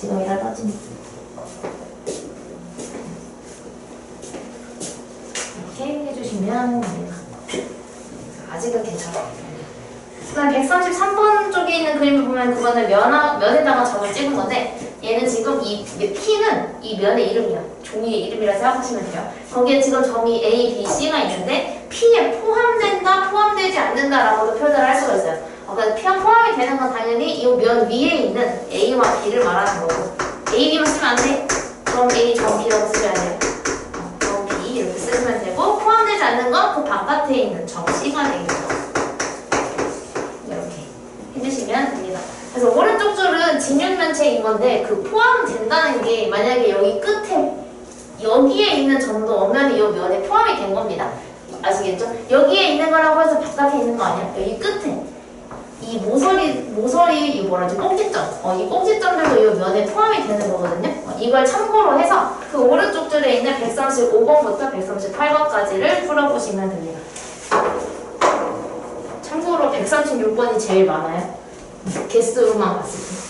지금이라 따지면. 이렇게 해주시면 됩니다. 아직은 괜찮아요. 그다음 133번 쪽에 있는 그림을 보면 그거는 면, 면에다가 점을 찍은 건데 얘는 지금 이 P는 이 면의 이름이야. 종이의 이름이라 생각하시면 돼요. 거기에 지금 점이 A, B, C가 있는데 P에 포함된다, 포함되지 않는다라고도 표현을 할 수가 있어요. 어, P가 포함이 되는 건 당연히 이 면 위에 있는 A와 B를 말하는 거고 A, B만 쓰면 안 돼. 점 A, 점 B라고 쓰면 돼요. 어, 점 B 이렇게 쓰면 되고 포함되지 않는 건 그 바깥에 있는 점 C가 되겠죠. 이렇게 해주시면 됩니다. 그래서 오른쪽 줄은 진윤면체인 건데 그 포함된다는 게 만약에 여기 끝에 여기에 있는 점도 엄연히 이 면에 포함이 된 겁니다. 아시겠죠? 여기에 있는 거라고 해서 바깥에 있는 거 아니야? 여기 끝에 이 모서리 모서리 이 뭐라지 꼭지점 어, 이 꼭지점들도 이 면에 포함이 되는 거거든요. 어, 이걸 참고로 해서 그 오른쪽 줄에 있는 135번부터 138번까지를 풀어보시면 됩니다. 참고로 136번이 제일 많아요. 개수로만 봤을 때.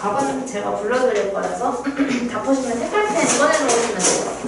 답은 제가 불러드릴 거라서 다 보시면 색깔펜 꺼내 놓으시면 돼요.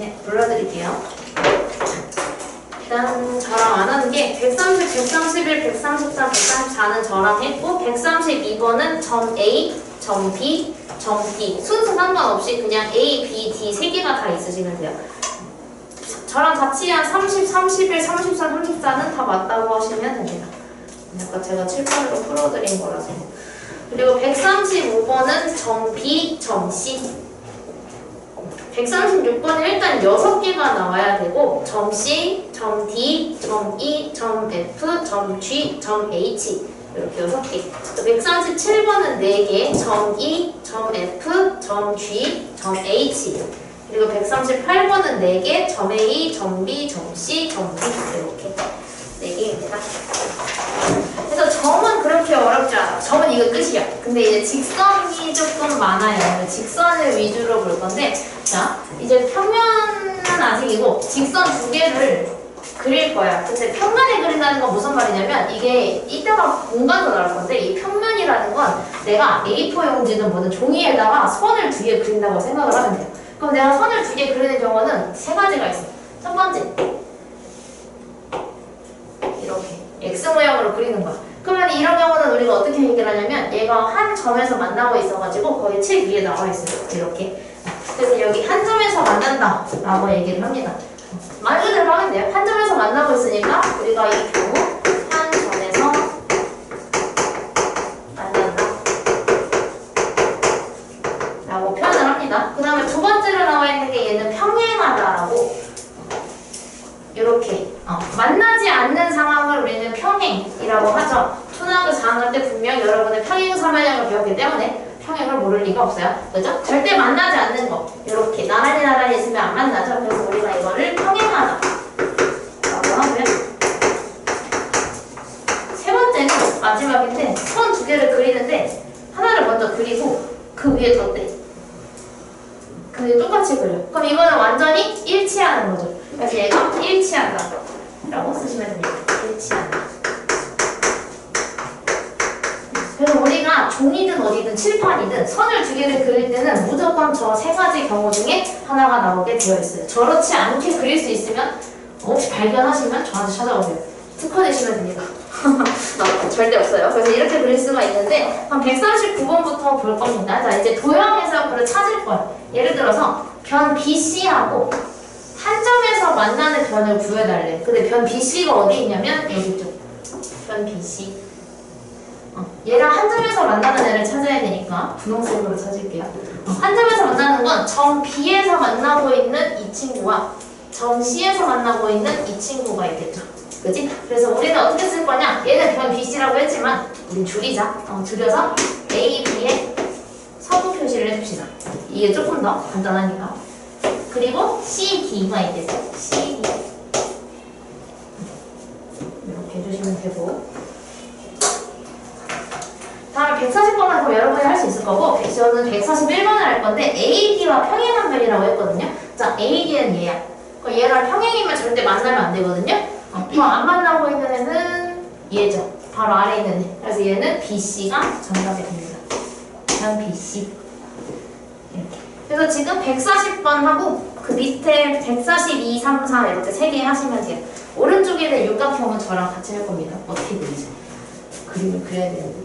네, 불러드릴게요. 일단 저랑 안 하는 게 130, 131, 133, 134는 저랑 했고 132번은 점 A, 점 B, 점 D 순서 상관 없이 그냥 A, B, D 세 개가 다 있으시면 돼요. 저랑 같이 한 30, 31, 34, 34는 다 맞다고 하시면 됩니다. 아까 제가 칠판으로 풀어드린 거라서. 그리고 135번은 점 B, 점 C 136번은 일단 6개가 나와야 되고 점 C, 점 D, 점 E, 점 F, 점 G, 점 H 이렇게 6개 137번은 4개, 점 E, 점 F, 점 G, 점 H 그리고 138번은 4개, 점 A, 점 B, 점 C, 점 D 이렇게 4개입니다 그래서 점은 그렇게 어렵지 않아. 점은 이거 끝이야. 근데 이제 직선이 조금 많아요. 직선을 위주로 볼 건데, 자, 이제 평면은 아직이고, 직선 두 개를 그릴 거야. 근데 평면에 그린다는 건 무슨 말이냐면, 이게 이따가 공간도 나올 건데, 이 평면이라는 건 내가 A4 용지든 뭐든 종이에다가 선을 두 개 그린다고 생각을 하면 돼요. 그럼 내가 선을 두 개 그리는 경우는 세 가지가 있어. 첫 번째, 이렇게 X 모양으로 그리는 거야. 그러면 이런 경우는 우리가 어떻게 얘기를 하냐면 얘가 한 점에서 만나고 있어가지고 거의 책 위에 나와 있어요. 이렇게. 그래서 여기 한 점에서 만난다 라고 얘기를 합니다. 말 그대로 하면 돼요. 한 점에서 만나고 있으니까 우리가 이 경우 한 점에서 만난다. 라고 표현을 합니다. 그 다음에 두 번째로 나와 있는 게 얘는 평행하다라고 이렇게 어, 만나지 않는 상황을 우리는 평행이라고 하죠. 초등학교 4학년 때 분명 여러분의 평행 삼연형을 배웠기 때문에 평행을 모를 리가 없어요. 그죠? 절대 만나지 않는 거. 이렇게 나란히 나란히 있으면 안 만나죠. 그래서 우리가 이거를 평행하다. 라고 하고요. 세 번째는 마지막인데 선 두 개를 그리는데 하나를 먼저 그리고 그 위에 덧대. 그 위에 똑같이 그려. 그럼 이거는 완전히 일치하는 거죠. 그래서 얘가 일치한다. 라고 쓰시면 됩니다. 일치한다. 그래서 우리가 종이든 어디든 칠판이든 선을 두 개를 그릴 때는 무조건 저 세 가지 경우 중에 하나가 나오게 되어 있어요. 저렇지 않게 그릴 수 있으면 혹시 발견하시면 저한테 찾아오세요. 특허내시면 됩니다. 어, 절대 없어요. 그래서 이렇게 그릴 수가 있는데 한 139번부터 볼 겁니다. 자 이제 도형에서 그걸 찾을 거예요. 예를 들어서 변 BC하고 한 점에서 만나는 변을 구해달래. 근데 변 BC가 어디 있냐면 여기 있죠. 변 BC. 어, 얘랑 한 점에서 만나는 애를 찾아야 되니까 분홍색으로 찾을게요. 어, 한 점에서 만나는 건 점 B에서 만나고 있는 이 친구와 점 C에서 만나고 있는 이 친구가 있겠죠. 그지? 그래서 우리는 어떻게 쓸 거냐? 얘는 변 BC라고 했지만 우린 줄이자. 어, 줄여서 A, B에 서부 표시를 해줍시다. 이게 조금 더 간단하니까. 그리고 C, D가 있겠죠. C, D. 이렇게 해주시면 되고. 다음에 140번은 그럼 여러분이 할 수 있을 거고, 저는 141번을 할 건데, AD와 평행한 별이라고 했거든요. 자, AD는 얘야. 그럼 얘랑 평행이면 절대 만나면 안 되거든요. 어, 안 만나고 있는 애는 얘죠. 바로 아래 있는 애. 그래서 얘는 BC가 정답이 됩니다. 그냥 BC. 이렇게. 그래서 지금 140번 하고 그 밑에 142, 3, 4 이렇게 세 개 하시면 돼요. 오른쪽에 있는 육각형은 저랑 같이 할 겁니다. 어떻게 그리죠? 그림을 그려야 되는데.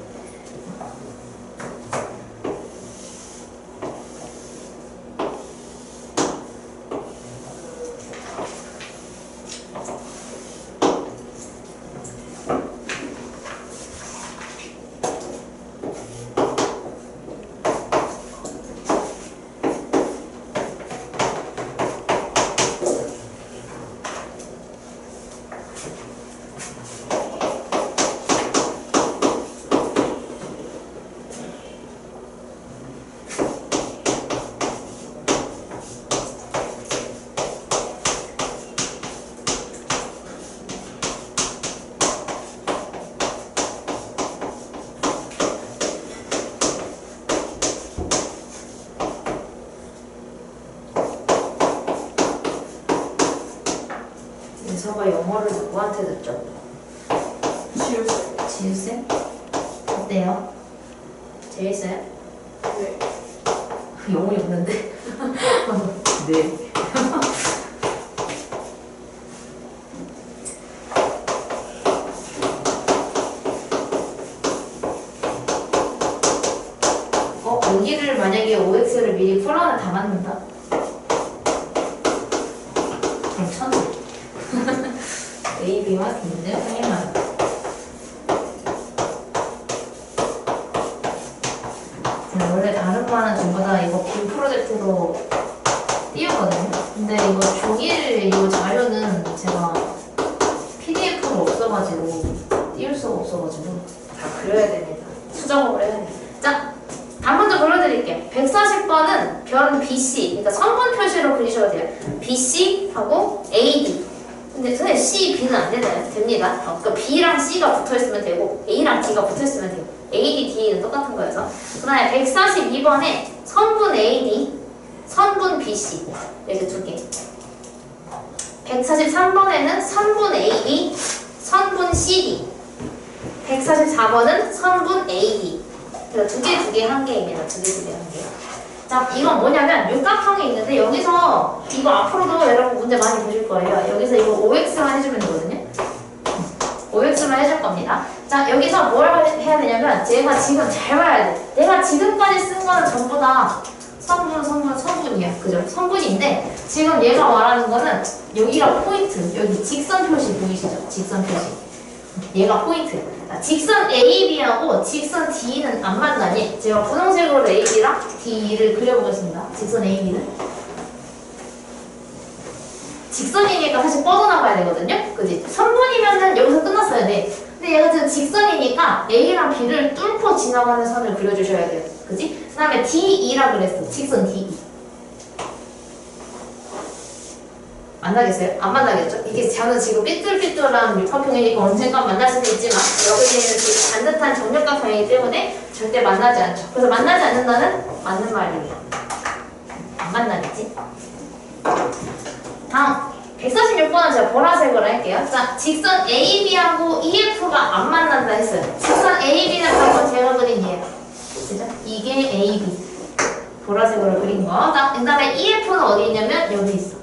민서가 영어를 누구한테 듣죠? 지우세요. 지우쌤? 어때요? 재밌어요? 네. 영혼이 없는데? 네. 어, 여기를 만약에 OX를 미리 풀어는 다 맞는다? 그럼 천재. A, B와 D는 평행하다. 제가 원래 다른 거는 전부 다 이거 빔 프로젝트로 띄우거든요. 근데 이거 종일 이 자료는 제가 PDF로 없어가지고 띄울 수가 없어가지고 다 그려야 됩니다. 수정을 해야 됩니다. 자, 다 먼저 불러드릴게요. 140번은 변 BC, 그러니까 선분 표시로 그리셔도 돼요. BC하고 AD. 근데 선생님 C, B는 안 되나요? 됩니다. 어, 그러니까 B랑 C가 붙어있으면 되고 A랑 D가 붙어있으면 돼요. AD, D는 똑같은 거여서. 그 다음에 142번에 선분 AD, 선분 BC 이렇게 두 개. 143번에는 선분 AD, 선분 CD. 144번은 선분 AD. 그래서 두 개, 두 개, 한 개입니다. 두 개, 두 개, 한 개. 자, 이건 뭐냐면 육각형이 있는데 여기서 이거 앞으로도 여러분 문제 많이 보실 거예요. 여기서 이거 OX만 해주면 되거든요. OX만 해줄 겁니다. 자, 여기서 뭘 하- 해야 되냐면 제가 지금 잘 봐야 돼. 내가 지금까지 쓴 거는 전부 다 성분, 성분, 성분이야. 그죠? 성분인데 지금 얘가 말하는 거는 여기가 포인트. 여기 직선 표시 보이시죠? 직선 표시. 얘가 포인트. 자, 직선 AB하고 직선 D는 안 만나니? 제가 분홍색으로 AB랑 D를 그려보겠습니다. 직선 AB는. 직선이니까 사실 뻗어나가야 되거든요? 그지? 3분이면은 여기서 끝났어야 돼. 근데 얘가 지금 직선이니까 A랑 B를 뚫고 지나가는 선을 그려주셔야 돼요. 그지? 그 다음에 DE라 그랬어. 직선 DE. 만나겠어요? 안 만나겠죠? 이게 저는 지금 삐뚤삐뚤한 육각형이니까 언젠간 만날 수는 있지만 여기는 지금 반듯한 정육각형이기 때문에 절대 만나지 않죠. 그래서 만나지 않는다는 맞는 말이에요. 안 만나겠지? 다음 146번은 제가 보라색으로 할게요. 자, 직선 AB하고 EF가 안 만난다 했어요. 직선 AB는 방금 제가 그린 얘. 그죠? 이게 AB. 보라색으로 그린 거. 자, 그 다음에 EF는 어디 있냐면 여기 있어.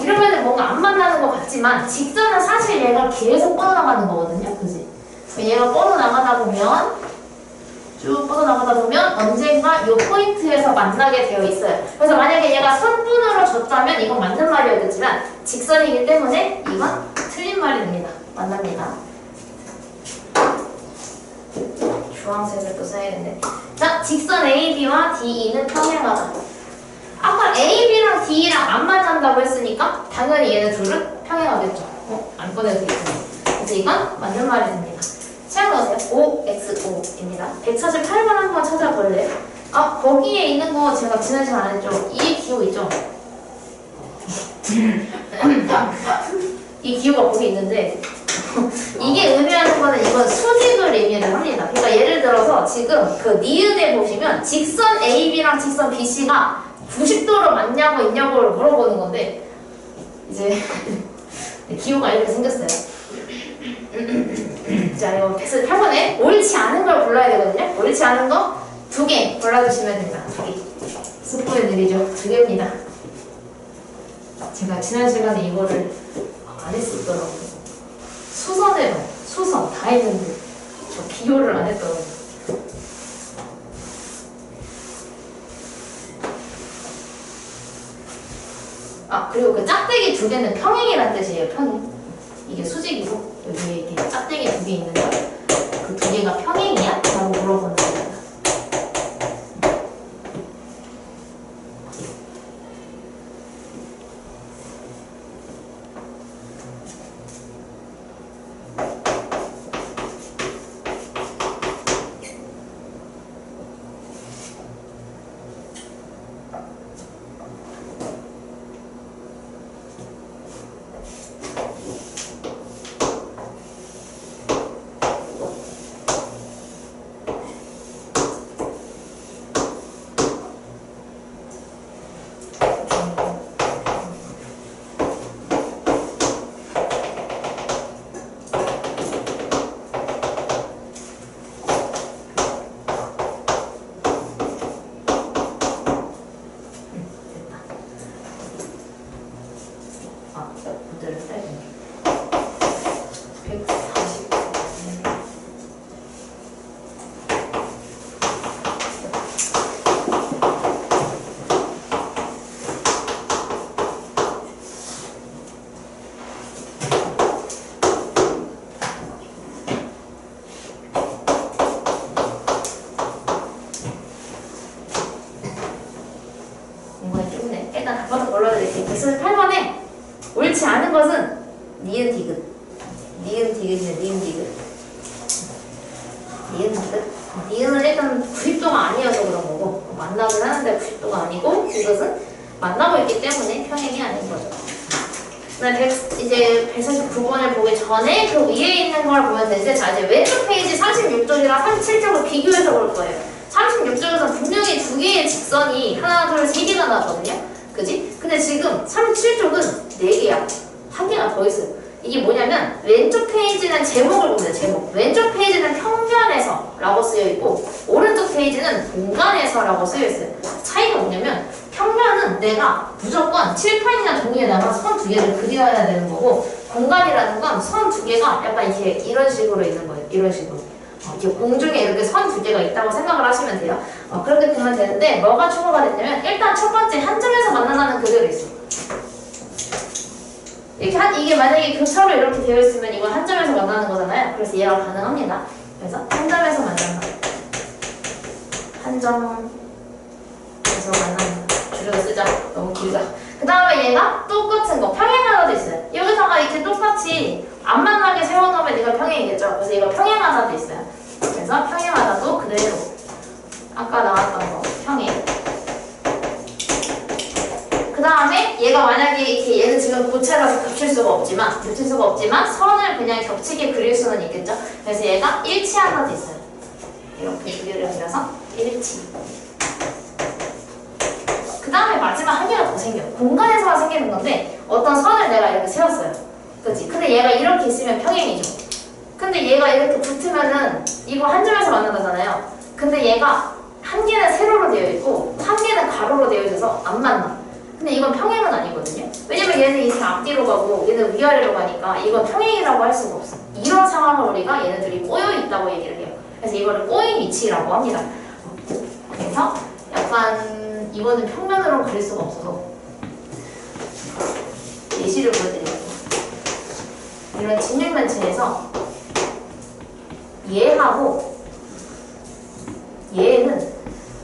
이러면 뭔가 안 만나는 것 같지만 직선은 사실 얘가 계속 뻗어나가는 거거든요. 그지? 얘가 뻗어나가다 보면 쭉 뻗어나가다 보면 언젠가 이 포인트에서 만나게 되어 있어요. 그래서 만약에 얘가 선분으로 줬다면 이건 맞는 말이었겠지만 직선이기 때문에 이건 틀린 말이 됩니다. 만납니다. 주황색을 또 써야겠네. 자, 직선 AB와 DE는 평행하다. 아까 AB랑 DE랑 안 만난다고 했으니까 당연히 얘네 둘은 평행하겠죠. 어? 안 꺼내도 되겠네. 그래서 이건 맞는 말이 됩니다. 넣으세요. OXO입니다. 148번 한번 찾아볼래요? 아, 거기에 있는 거 제가 지난 시간 안 했죠? 이 기호 있죠? 이 기호가 거기 있는데 이게 의미하는 거는 이건 수직을 의미를 합니다. 그러니까 예를 들어서 지금 그 니은에 보시면 직선 AB랑 직선 BC가 90도로 맞냐고 있냐고를 물어보는 건데 이제 기호가 이렇게 생겼어요. 자, 이거 148번에 옳지 않은 걸 골라야 되거든요. 옳지 않은 거 두 개 골라주시면 됩니다. 두 개. 스포해드리죠. 두 개입니다. 제가 지난 시간에 이거를 안 했었더라고요. 수선해요. 수선 다 했는데 저 기호를 안 했더라고요. 아 그리고 그 짝대기 두 개는 평행이란 뜻이에요. 평행. 이게 수직이고 여기에 이렇게 짝대기 두 개 있는 거. 그 두 개가 평행이야? 라고 물어보는 거예요. 됐다. 아, 문제를 빼야겠네. 140. 공부가 좁네. 일단 다 번호 골라드릴게요. 148번에 옳지 않은 것은 니은 디귿. 니은 디귿이네, 니은 디귿. 니은 디귿. 어, 니은은 일단 90도가 아니어서 그런 거고, 만나긴 하는데 90도가 아니고, 이것은 만나고 있기 때문에 평행이 아닌 거죠. 그다음 100, 이제 149번을 보기 전에 그 위에 있는 걸 보면 되는데, 자, 이제 왼쪽 페이지 36쪽이랑 37쪽을 비교해서 볼 거예요. 36쪽에서 분명히 두 개의 직선이 하나, 둘, 세 개가 나왔거든요. 그지? 근데 지금 37쪽은 네 개야. 한 개가 더 있어요. 이게 뭐냐면 왼쪽 페이지는 제목을 보면 제목. 왼쪽 페이지는 평면에서 라고 쓰여 있고 오른쪽 페이지는 공간에서 라고 쓰여 있어요. 차이가 뭐냐면 평면은 내가 무조건 칠판이나 종이에다가 선 두 개를 그려야 되는 거고 공간이라는 건 선 두 개가 약간 이렇게 이런 식으로 있는 거예요. 이런 식으로. 어, 이렇게 공중에 이렇게 선 두 개가 있다고 생각을 하시면 돼요. 어, 그렇게 보면 되는데 뭐가 추가가 됐냐면 일단 첫 번째 한 점에서 만난다는 그대로 있어. 이렇게 한 이게 만약에 교차로 이렇게 되어 있으면 이건 한 점에서 만나는 거잖아요. 그래서 얘가 가능합니다. 그래서 한 점에서 만난다. 한 점에서 만난다. 줄여서 쓰자. 너무 길다. 그 다음에 얘가 똑같은 거 평행하다도 있어요. 여기다가 이렇게 똑같이 안 만나게 세워놓으면 얘가 평행이겠죠. 그래서 얘가 평행하다도 있어요. 그래서 평행하다도 그대로 아까 나왔던 거 평행. 그 다음에 얘가 만약에 이렇게 얘는 지금 고체라서 겹칠 수가 없지만 겹칠 수가 없지만 선을 그냥 겹치게 그릴 수는 있겠죠. 그래서 얘가 일치하다도 있어요. 이렇게 두 개를 그려서 일치. 그 다음에 마지막 한 개가 더 생겨요. 공간에서만 생기는 건데 어떤 선을 내가 이렇게 세웠어요. 그치? 근데 얘가 이렇게 있으면 평행이죠. 근데 얘가 이렇게 붙으면은 이거 한 점에서 만나잖아요. 근데 얘가 한 개는 세로로 되어 있고 한 개는 가로로 되어 있어서 안 만나. 근데 이건 평행은 아니거든요. 왜냐면 얘는 이렇게 앞뒤로 가고 얘는 위아래로 가니까 이건 평행이라고 할 수가 없어. 이런 상황을 우리가 얘네들이 꼬여 있다고 얘기를 해요. 그래서 이거를 꼬인 위치라고 합니다. 그래서 약간 이거는 평면으로 그릴 수가 없어서 예시를 보여드릴게요. 이런 진육면체에서 얘하고 얘는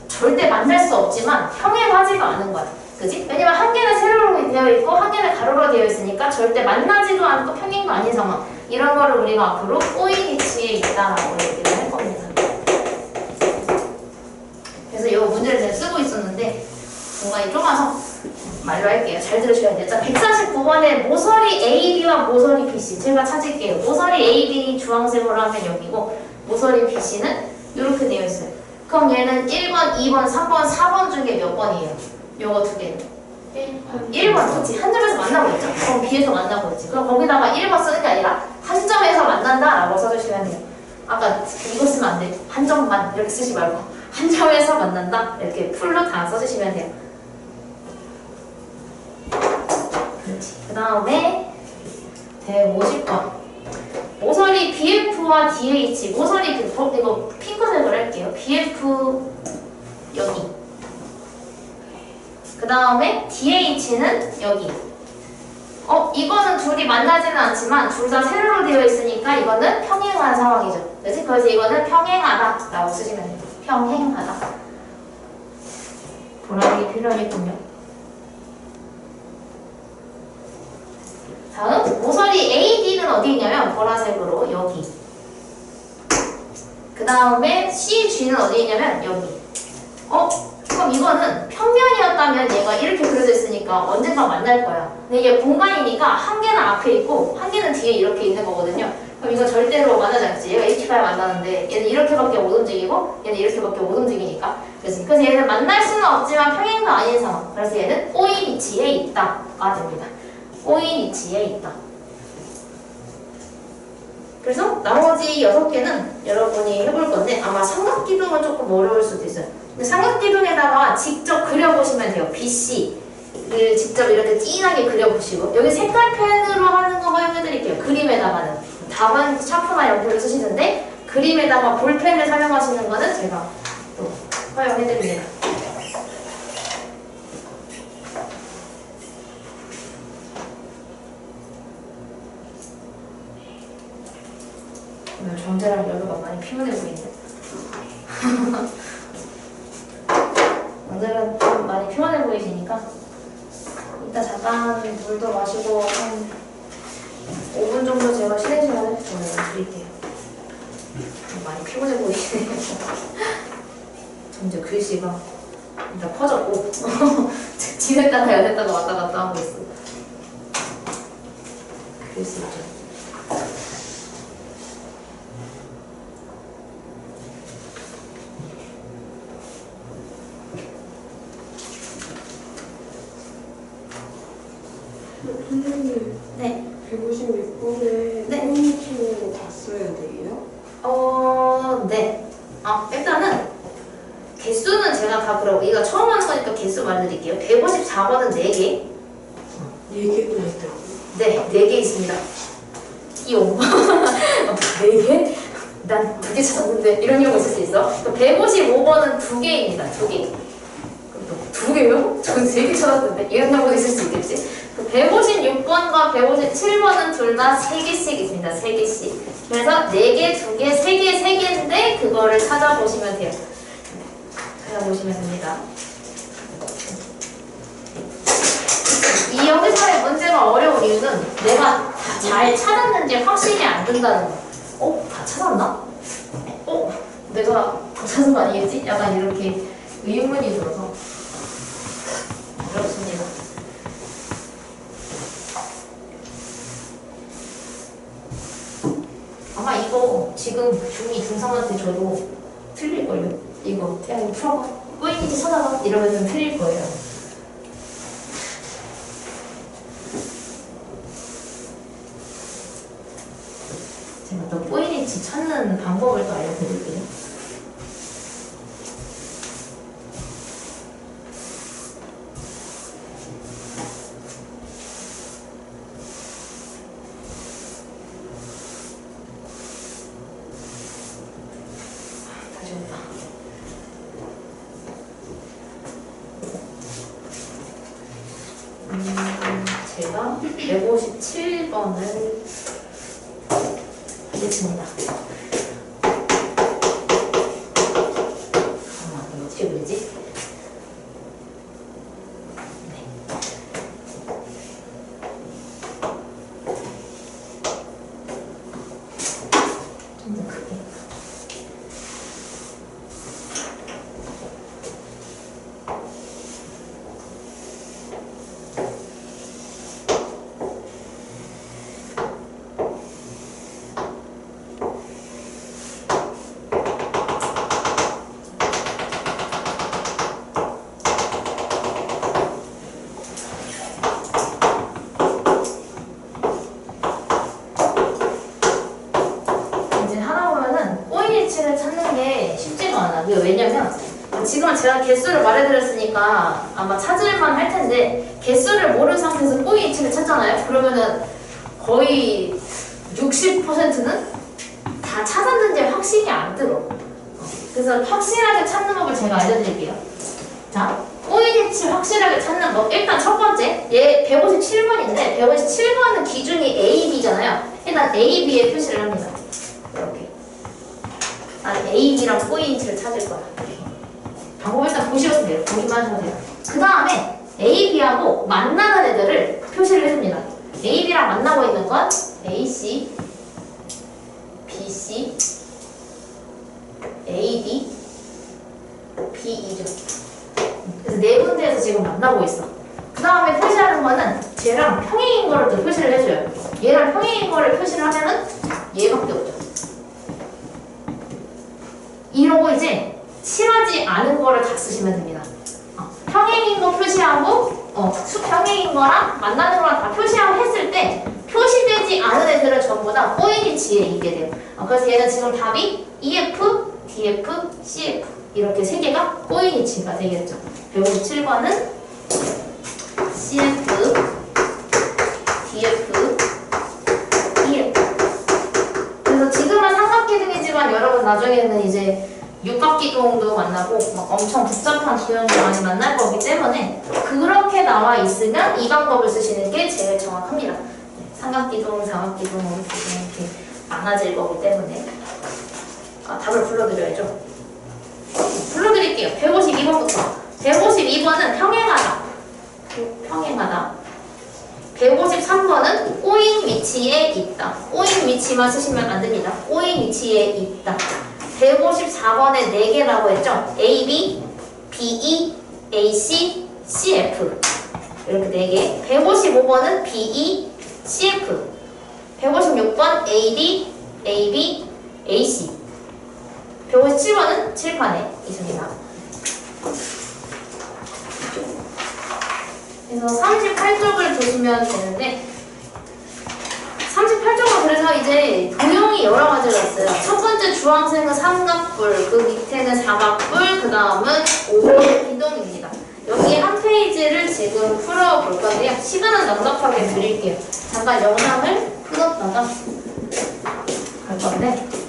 절대 만날 수 없지만 평행하지가 않은 거야. 그지? 왜냐면 한 개는 세로로 되어 있고 한 개는 가로로 되어 있으니까 절대 만나지도 않고 평행도 아닌 상황. 이런 거를 우리가 앞으로 꼬인 위치에 있다라고 얘기를 할 겁니다. 그래서 이 문제를 제가 쓰고 있었는데 공간이 좁아서 말로 할게요. 잘 들으셔야 돼요. 자, 149번에 모서리 AB와 모서리 BC 제가 찾을게요. 모서리 AB 주황색으로 하면 여기고 모서리 BC는 이렇게 되어 있어요. 그럼 얘는 1번, 2번, 3번, 4번 중에 몇 번이에요? 요거 두 개는. 1번, 그치? 한 점에서 만나고 있죠? 그럼 B에서 만나고 있지. 그럼 거기다가 1번 쓰는 게 아니라 한 점에서 만난다라고 써주시면 돼요. 아까 이거 쓰면 안 돼. 한 점만 이렇게 쓰지 말고 한 점에서 만난다 이렇게 풀로 다 써주시면 돼요. 그렇지. 그 다음에 150번. 모서리 BF와 DH. 모서리 그- 어, 이거 핑크색으로 할게요. BF 여기. 그 다음에 DH는 여기. 어, 이거는 둘이 만나지는 않지만 둘 다 세로로 되어 있으니까 이거는 평행한 상황이죠. 그렇지? 그래서 이거는 평행하다 라고 쓰시면 돼요. 평행하다. 보라색이 필요하겠군요. 다음 모서리 AD는 어디 있냐면 보라색으로 여기. 그 다음에 CG는 어디 있냐면 여기. 어? 그럼 이거는 평면이었다면 얘가 이렇게 그려져 있으니까 언젠가 만날 거야. 근데 이게 공간이니까 한 개는 앞에 있고 한 개는 뒤에 이렇게 있는 거거든요. 그럼 이거 절대로 만나지 않지. 얘가 이렇게 가야 만나는데 얘는 이렇게밖에 못 움직이고 얘는 이렇게밖에 못 움직이니까. 그래서, 그래서 얘는 만날 수는 없지만 평행도 아닌 상황. 그래서 얘는 꼬인 위치에 있다가 됩니다. 꼬인 위치에 있다. 그래서 나머지 여섯 개는 여러분이 해볼 건데 아마 삼각기둥은 조금 어려울 수도 있어요. 근데 삼각기둥에다가 직접 그려보시면 돼요. BC를 직접 이렇게 진하게 그려보시고 여기 색깔 펜으로 하는 거 허용해드릴게요. 그림에다가는 답은 샤프나 연필을 쓰시는데 그림에다가 볼펜을 사용하시는 거는 제가 또 허용해드립니다. 오늘 정재랑 여유가 많이 피곤해 보이는데 오늘은 좀 많이 피곤해 보이시니까 이따 잠깐 물도 마시고 한 5분 정도 제가 쉬는 시간을 저는 드릴게요 좀 많이 피곤해 보이시네요 점점 글씨가 일단 퍼졌고 지냈다가 여냈다가 왔다 갔다 하고 있어 글씨 좀 선생님, 네. 156번에 네. 홈키로 다 써야 돼요? 어, 네. 아, 일단은 개수는 제가 다 그러고 이거 처음 하는 거니까 개수 말해드릴게요. 154번은 4개. 4개도 있다고? 네, 4개 있습니다. 이용. 4개? 난두개 찾았는데 이런 경우 있을 수 있어. 155번은 두 개입니다. 두 개. 그럼 또두 개요? 전세개 찾았는데 이런 경우도 있을 수 있겠지. 156번과 157번은 둘다세 개씩 있습니다. 세 개씩. 그래서 네 개, 두 개, 세 개, 세 개인데 그거를 찾아보시면 돼요. 찾아보시면 됩니다. 이 여기서의 문제가 어려운 이유는 내가 다잘 찾았는지 확신이 안 든다는 거. 어? 다 찾았나? 어? 내가 다 찾은 거 아니겠지? 약간 이렇게 의문이 들어서 어렵습니다. 아마 지금 중2 중3한테 줘도 틀릴걸요? 이거 야 이거 풀어봐 꼬인지 찾아봐. 이러면 틀릴 거예요. 제가 또 꼬인지 찾는 방법을 또 알려드릴게요 다시 온다 음, 제가 157번을 하겠습니다. 잠깐만, 이거 어떻게 그리지? 네. 좀 더 크게. 이제 하다 보면은 꼬인 위치를 찾는 게 쉽지가 않아. 그게 왜냐면 지금은 제가 개수를 말해드렸으니까 아마 찾을만 할 텐데 개수를 모르는 상태에서 꼬인 위치를 찾잖아요. 그러면은 거의 60%는 다 찾았는지 확신이 안 들어. 어, 그래서 확실하게 찾는 법을 제가 알려드릴게요. 자, 꼬인 위치 확실하게 찾는 법. 일단 첫 번째, 얘 157번인데 157번은 기준이 A, B잖아요. A, B에 표시를 합니다. 이렇게. 나는 A, B랑 위치를 찾을 거야. 방법 일단 보시면 돼요. 보기만 하셔도 돼요. 그 다음에 A, B하고 만나는 애들을 표시를 해줍니다. A, B랑 만나고 있는 건 A, C, B, C, A, D, B, E죠. 그래서 네 군데에서 지금 만나고 있어. 그 다음에 표시하는 거는 쟤랑 평행인 거를 또 표시를 해줘요. 얘랑 평행인 거를 표시를 하면은 얘밖에 없죠. 이러고 이제 칠하지 않은 거를 다 쓰시면 됩니다. 어, 평행인 거 표시하고 어, 수평행인 거랑 만나는 거랑 다 표시하고 했을 때 표시되지 않은 애들은 전부 다 꼬인 위치에 있게 돼요. 어, 그래서 얘는 지금 답이 EF, DF, CF 이렇게 세 개가 꼬인 위치가 되겠죠. 157번은 CF, DF, EF 그래서 지금은 삼각기둥이지만 여러분 나중에는 이제 육각기둥도 만나고 막 엄청 복잡한 기둥도 많이 만날 거기 때문에 그렇게 나와 있으면 이 방법을 쓰시는 게 제일 정확합니다. 네, 삼각기둥, 사각기둥, 오기둥 이렇게 많아질 거기 때문에 아, 답을 불러드려야죠. 불러드릴게요. 152번부터. 152번은 평행하다. 평행하다. 153번은 꼬인 위치에 있다. 꼬인 위치만 쓰시면 안 됩니다. 꼬인 위치에 있다. 154번에 4개라고 했죠? A, B, B, E, A, C, C, F. 이렇게 4개. 155번은 B, E, C, F. 156번 A, D, A, B, A, C. 157번은 칠판에 있습니다. 그래서 38쪽을 보시면 되는데 38쪽은 그래서 이제 도형이 여러 가지가 있어요. 첫 번째 주황색은 삼각뿔, 그 밑에는 사각뿔, 그 다음은 오번 기둥입니다. 여기 한 페이지를 지금 풀어볼 건데요. 시간은 넉넉하게 드릴게요. 잠깐 영상을 끊었다가 갈 건데